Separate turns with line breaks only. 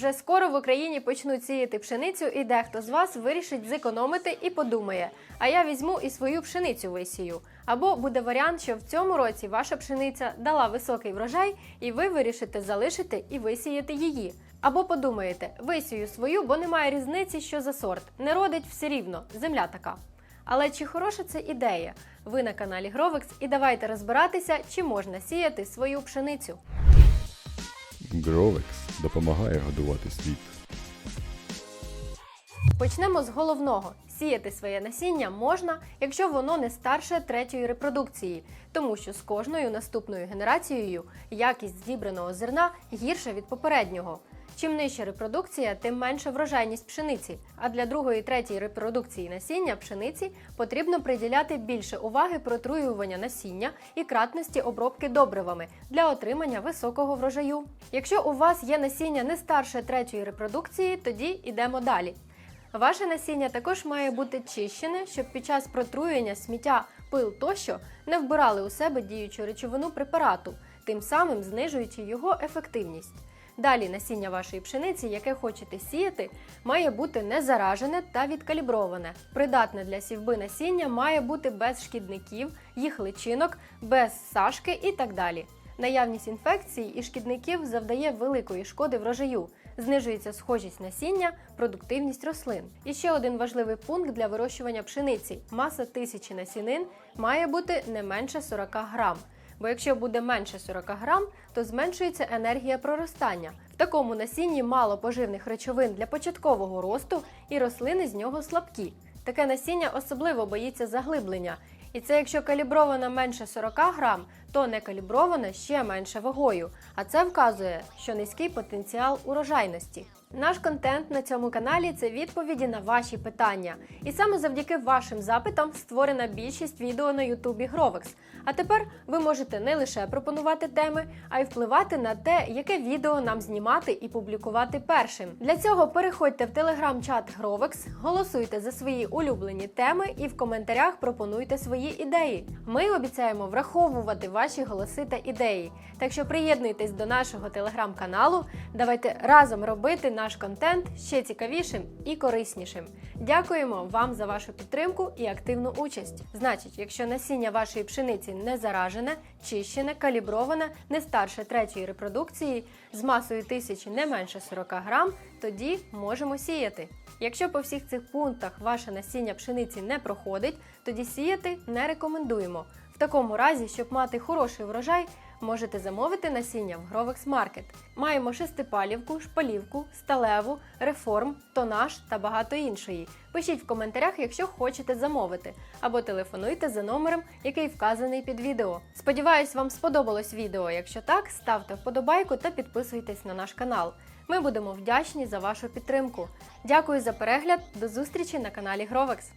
Вже скоро в Україні почнуть сіяти пшеницю, і дехто з вас вирішить зекономити і подумає: а я візьму і свою пшеницю висію. Або буде варіант, що в цьому році ваша пшениця дала високий врожай, і ви вирішите залишити і висіяти її. Або подумаєте, висію свою, бо немає різниці, що за сорт. Не родить все рівно, земля така. Але чи хороша це ідея? Ви на каналі Гровекс і давайте розбиратися, чи можна сіяти свою пшеницю.
Гровекс допомагає годувати світ.
Почнемо з головного: сіяти своє насіння можна, якщо воно не старше третьої репродукції, тому що з кожною наступною генерацією якість зібраного зерна гірша від попереднього. Чим нижча репродукція, тим менша врожайність пшениці. А для другої і третьої репродукції насіння пшениці потрібно приділяти більше уваги протруювання насіння і кратності обробки добривами для отримання високого врожаю. Якщо у вас є насіння не старше третьої репродукції, тоді йдемо далі. Ваше насіння також має бути чищене, щоб під час протруєння сміття, пил тощо не вбирали у себе діючу речовину препарату, тим самим знижуючи його ефективність. Далі насіння вашої пшениці, яке хочете сіяти, має бути не заражене та відкаліброване. Придатне для сівби насіння має бути без шкідників, їх личинок, без сашки і так далі. Наявність інфекцій і шкідників завдає великої шкоди врожаю, знижується схожість насіння, продуктивність рослин. І ще один важливий пункт для вирощування пшениці: маса тисячі насінин має бути не менше 40 грам. Бо якщо буде менше 40 грам, то зменшується енергія проростання. В такому насінні мало поживних речовин для початкового росту, і рослини з нього слабкі. Таке насіння особливо боїться заглиблення. І це якщо калібрована менше 40 грам, то не калібрована ще менше вагою. А це вказує, що низький потенціал урожайності. Наш контент на цьому каналі це відповіді на ваші питання. І саме завдяки вашим запитам створена більшість відео на Ютубі Гровекс. А тепер ви можете не лише пропонувати теми, а й впливати на те, яке відео нам знімати і публікувати першим. Для цього переходьте в телеграм-чат Гровекс, голосуйте за свої улюблені теми і в коментарях пропонуйте свої ідеї. Ми обіцяємо враховувати ваші голоси та ідеї. Так що приєднуйтесь до нашого телеграм-каналу. Давайте разом робити наш контент ще цікавішим і кориснішим. Дякуємо вам за вашу підтримку і активну участь. Значить, якщо насіння вашої пшениці не заражене, чищене, каліброване, не старше третьої репродукції, з масою тисячі не менше 40 грам, тоді можемо сіяти. Якщо по всіх цих пунктах ваше насіння пшениці не проходить, тоді сіяти не рекомендуємо. Такому разі, щоб мати хороший врожай, можете замовити насіння в Grovex Market. Маємо шестипалівку, шпалівку, сталеву, реформ, тонаж та багато іншої. Пишіть в коментарях, якщо хочете замовити, або телефонуйте за номером, який вказаний під відео. Сподіваюсь, вам сподобалось відео. Якщо так, ставте вподобайку та підписуйтесь на наш канал. Ми будемо вдячні за вашу підтримку. Дякую за перегляд. До зустрічі на каналі Гровекс.